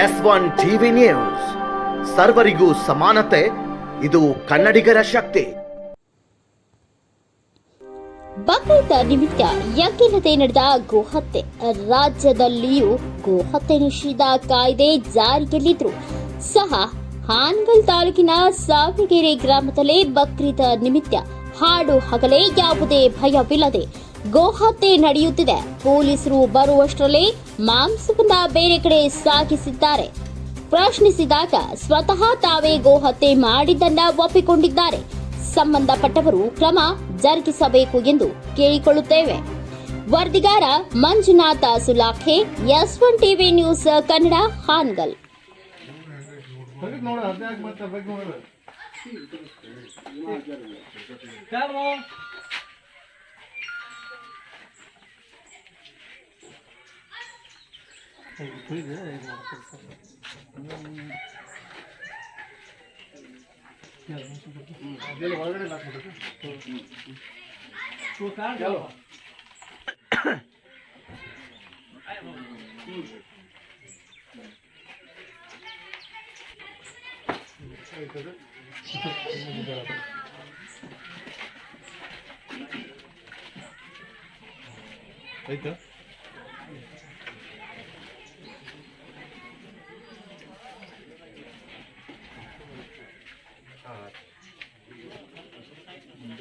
S one TV news. ಸರ್ವರಿಗೂ ಸಮಾನತೆ, ಇದು ಕನ್ನಡಿಗರ ಶಕ್ತಿ. ಬಕ್ರೀದ್ ನಿಮಿತ್ತ ಯಾಕಿಲ್ಲದೆ ನಡೆದ ಗೋಹತ್ಯೆ. ರಾಜ್ಯದಲ್ಲಿಯೂ ಗೋಹತ್ಯೆ ನಿಷೇಧ ಕಾಯ್ದೆ ಜಾರಿಯಲ್ಲಿದ್ರು ಸಹ ಹಾನಗಲ್ ತಾಲೂಕಿನ ಸಾವಿಗೆರೆ ಗ್ರಾಮದಲ್ಲಿ ಬಕ್ರೀದ್ ನಿಮಿತ್ತ ಹಾಡು ಹಗಲೇ ಯಾವುದೇ ಭಯವಿಲ್ಲದೆ ಗೋಹತ್ಯೆ ನಡೆಯುತ್ತಿದೆ. ಪೊಲೀಸರು ಬರುವಷ್ಟರಲ್ಲಿ ಮಾಂಸವನ್ನ ಬೇರೆ ಕಡೆ ಸಾಗಿಸಿದ್ದಾರೆ. ಪ್ರಶ್ನಿಸಿದಾಗ ಸ್ವತಃ ತಾವೇ ಗೋಹತ್ಯೆ ಮಾಡಿದ್ದನ್ನ ಒಪ್ಪಿಕೊಂಡಿದ್ದಾರೆ. ಸಂಬಂಧಪಟ್ಟವರು ಕ್ರಮ ಜರುಗಿಸಬೇಕು ಎಂದು ಕೇಳಿಕೊಳ್ಳುತ್ತೇವೆ. ವರದಿಗಾರ Manjunatha Sulakhe S one TV news Kannada Hanagal. ಆಯ್ತದು. ಆಯ್ತಾ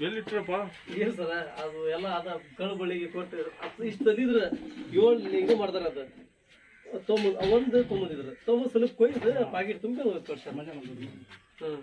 ಎಲ್ಲಿಟ್ರಪ್ಪ? ಏನ್ ಸರ ಅದು ಎಲ್ಲ ಅದ ಕಣ್ಣು ಬಳಿಗೆ ಕೊಟ್ಟು ಅದು ಇಷ್ಟು ತಂದಿದ್ರ ಏಳು ಇದು ಮಾಡ್ತಾರ ಅದ. ತೊಂಬದ್ ಒಂದು ತೊಂಬಂದಿದ್ರು ತೊಂಬದ್ ಸ್ವಲ್ಪ ಕೊಯ್ದು ಪಾಕೆಟ್ ತುಂಬಿ ಕೊಡ್ತಾರೆ ಹ್ಮ್.